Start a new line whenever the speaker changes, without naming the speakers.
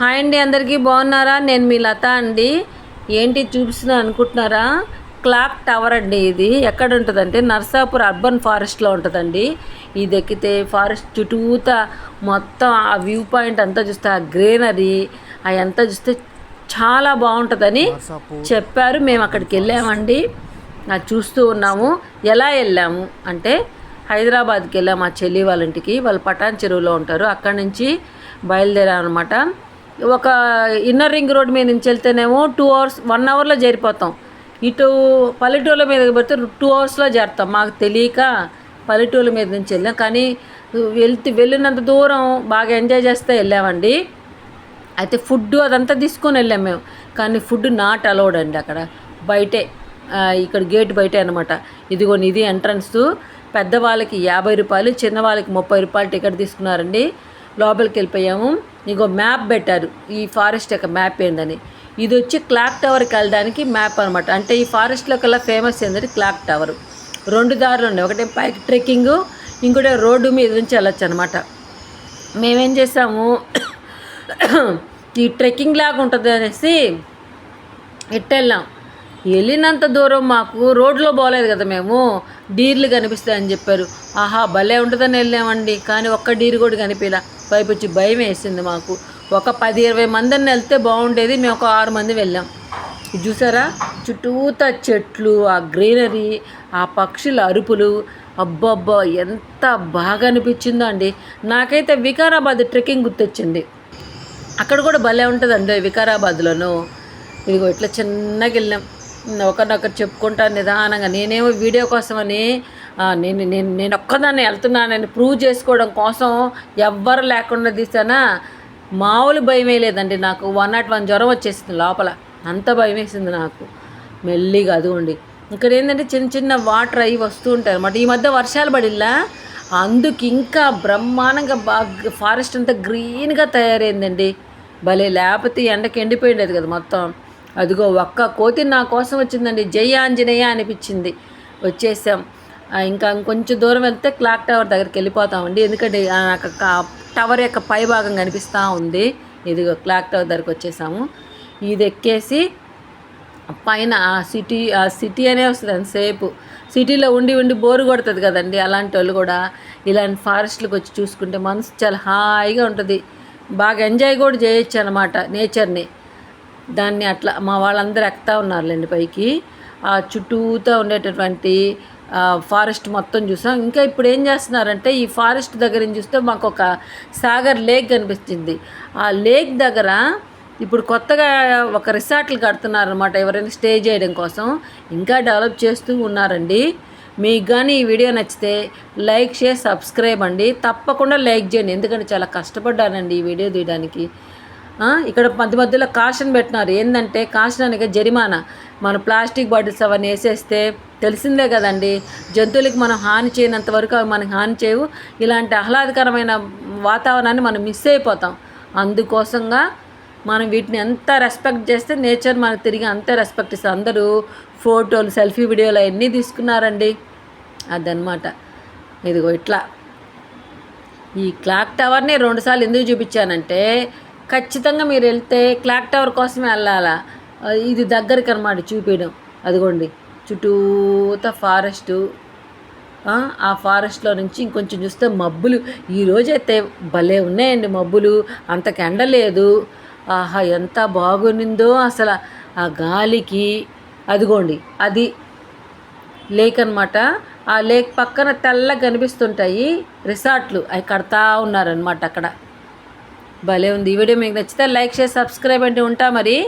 Hi అండి అందరికీ బాగున్నారా? నేను మీ లత అండి. ఏంటి చూపిస్తున్నాను అనుకుంటున్నారా? క్లాక్ టవర్ అండి ఇది. ఎక్కడ ఉంటుందంటే నర్సాపూర్ అర్బన్ ఫారెస్ట్లో ఉంటుందండి. ఇది ఎక్కితే ఫారెస్ట్ చుట్టూత మొత్తం ఆ వ్యూ పాయింట్ అంతా చూస్తే ఆ గ్రీనరీ అదంతా చూస్తే చాలా బాగుంటుందని చెప్పారు. మేము అక్కడికి వెళ్ళామండి. అది చూస్తూ ఉన్నాము. ఎలా వెళ్ళాము అంటే హైదరాబాద్కి వెళ్ళాము మా చెల్లి వాళ్ళ ఇంటికి. వాళ్ళు పటాన్ చెరువులో ఉంటారు. అక్కడి నుంచి బయలుదేరాం అనమాట ఒక ఇన్నర్ రింగ్ రోడ్ మీద నుంచి వెళ్తేనేమో టూ అవర్స్ వన్ అవర్లో చేరిపోతాం ఇటు పల్లెటూళ్ళ మీద పెడితే టూ అవర్స్లో చేరుతాం. మాకు తెలియక పల్లెటూళ్ళ మీద నుంచి వెళ్ళాం. కానీ వెళ్తే వెళ్ళినంత దూరం బాగా ఎంజాయ్ చేస్తే వెళ్ళామండి. అయితే ఫుడ్ అదంతా తీసుకొని వెళ్ళాం మేము. కానీ ఫుడ్ నాట్ అలౌడ్ అండి అక్కడ. బయటే ఇక్కడ గేట్ బయటే అనమాట ఇదిగోని ఇది ఎంట్రన్స్. పెద్దవాళ్ళకి యాభై రూపాయలు చిన్నవాళ్ళకి ముప్పై రూపాయలు టికెట్ తీసుకున్నారండి. లోపలికి వెళ్ళిపోయాము. ఇంకో మ్యాప్ పెట్టారు. ఈ ఫారెస్ట్ యొక్క మ్యాప్ ఏందని. ఇది వచ్చి క్లాక్ టవర్కి వెళ్ళడానికి మ్యాప్ అనమాట అంటే ఈ ఫారెస్ట్లో కల్లా ఫేమస్ ఏంటంటే క్లాక్ టవర్. రెండు దారులు ఉన్నాయి. ఒకటి పైకి ట్రెక్కింగ్ ఇంకోటి రోడ్డు మీద నుంచి వెళ్ళొచ్చు అనమాట మేమేం చేసాము ఈ ట్రెక్కింగ్ లాగా ఉంటుంది అనేసి ఎట్టెళ్ళాం వెళ్ళినంత దూరం మాకు రోడ్లో బాగలేదు కదా మేము. డీర్లు కనిపిస్తాయని చెప్పారు. ఆహా భలే ఉంటుందని వెళ్ళామండి. కానీ ఒక్క డీర్ కూడా కనిపించలే పైపు వచ్చి భయం వేసింది మాకు. ఒక పది ఇరవై మందిని వెళ్తే బాగుండేది. మేము ఒక ఆరు మంది వెళ్ళాం. ఇది చూసారా? చుట్టూతా చెట్లు ఆ గ్రీనరీ ఆ పక్షుల అరుపులు. అబ్బబ్బా ఎంత బాగా అనిపించిందో అండి. నాకైతే వికారాబాద్ ట్రెక్కింగ్ గుర్తొచ్చింది. అక్కడ కూడా భలే ఉంటుందండి వికారాబాద్లోను. ఇదిగో ఇట్లా చిన్నగా వెళ్ళాం. ఒకరినొకరు చెప్పుకుంటా నిదానంగా. నేనేమో వీడియో కోసమని నేను నేను నేను ఒక్కదాన్ని వెళ్తున్నానని ప్రూవ్ చేసుకోవడం కోసం ఎవ్వరు లేకుండా తీసానా మామూలు భయమే లేదండి నాకు. వన్ నాట్ వన్ జ్వరం వచ్చేసింది లోపల. అంత భయం వేసింది నాకు. మెల్లిగా అదిగోండి. ఇక్కడ ఏంటంటే చిన్న చిన్న వాటర్ అవి వస్తూ ఉంటాయి అనమాట ఈ మధ్య వర్షాలు పడిల్లా? అందుకు ఇంకా బ్రహ్మాండంగా బాగా ఫారెస్ట్ అంతా గ్రీన్గా తయారైందండి. భలే లేకపోతే ఎండకి ఎండిపోయిండేది కదా మొత్తం. అదిగో ఒక్క కోతి నా కోసం వచ్చిందండి. జయ ఆంజనేయ అనిపించింది. వచ్చేసాం. ఇంకా ఇంకొంచెం దూరం వెళ్తే క్లాక్ టవర్ దగ్గరికి వెళ్ళిపోతామండి. ఎందుకంటే నాకు టవర్ యొక్క పై భాగం కనిపిస్తూ ఉంది. ఇదిగో క్లాక్ టవర్ దగ్గరికి వచ్చేసాము. ఇది ఎక్కేసి పైన ఆ సిటీ ఆ సిటీ అనే వస్తుంది అంతసేపు సిటీలో ఉండి ఉండి బోరు కొడుతుంది కదండి అలాంటి వాళ్ళు కూడా. ఇలాంటి ఫారెస్ట్లకు వచ్చి చూసుకుంటే మనసు చాలా హాయిగా ఉంటుంది. బాగా ఎంజాయ్ కూడా చేయొచ్చు అనమాట నేచర్ని. దాన్ని అట్లా మా వాళ్ళందరూ ఎక్కుతా ఉన్నారులేండి పైకి. ఆ చుట్టూతో ఉండేటటువంటి ఫారెస్ట్ మొత్తం చూసాం. ఇంకా ఇప్పుడు ఏం చేస్తున్నారంటే ఈ ఫారెస్ట్ దగ్గర నుంచి చూస్తే మాకు ఒక సాగర్ లేక్ కనిపిస్తుంది. ఆ లేక్ దగ్గర ఇప్పుడు కొత్తగా ఒక రిసార్ట్లు కడుతున్నారనమాట ఎవరైనా స్టే చేయడం కోసం. ఇంకా డెవలప్ చేస్తూ ఉన్నారండి. మీకు కానీ ఈ వీడియో నచ్చితే లైక్ షేర్ సబ్స్క్రైబ్ అండి. తప్పకుండా లైక్ చేయండి. ఎందుకంటే చాలా కష్టపడ్డానండి ఈ వీడియో తీయడానికి. ఇక్కడ మధ్య మధ్యలో కాషన్ పెట్టినారు. ఏంటంటే కాషన్ అనగా జరిమానా. మన ప్లాస్టిక్ బాటిల్స్ అవన్నీ వేసేస్తే తెలిసిందే కదండి. జంతువులకి మనం హాని చేయనంత వరకు అవి మనకి హాని చేయవు. ఇలాంటి ఆహ్లాదకరమైన వాతావరణాన్ని మనం మిస్ అయిపోతాం. అందుకోసంగా మనం వీటిని ఎంత రెస్పెక్ట్ చేస్తే నేచర్ మనకు తిరిగి అంతే రెస్పెక్ట్ ఇస్తుంది. అందరూ ఫోటోలు సెల్ఫీ వీడియోలు అవన్నీ తీసుకున్నారండి. అదనమాట ఇదిగో ఇట్లా. ఈ క్లాక్ టవర్ని రెండుసార్లు ఎందుకు చూపించానంటే ఖచ్చితంగా మీరు వెళ్తే క్లాక్ టవర్ కోసమే వెళ్ళాలా? ఇది దగ్గరికి అనమాట చూపించడం అదిగోండి. చుట్టూతా ఫారెస్ట్. ఆ, ఫారెస్ట్లో నుంచి ఇంకొంచెం చూస్తే మబ్బులు. ఈరోజైతే భలే ఉన్నాయండి మబ్బులు. అంత ఎండ లేదు. ఆహా ఎంత బాగునిందో అసలు ఆ గాలికి. అదిగోండి. అది లేక్ అనమాట ఆ లేక్ పక్కన తెల్లగా కనిపిస్తుంటాయి రిసార్ట్లు. అవి కడతా ఉన్నారనమాట అక్కడ. భలే ఉంది. ఈ వీడియో మీకు నచ్చితే లైక్ చేసి సబ్స్క్రైబ్ అంటే ఉంటా మరి.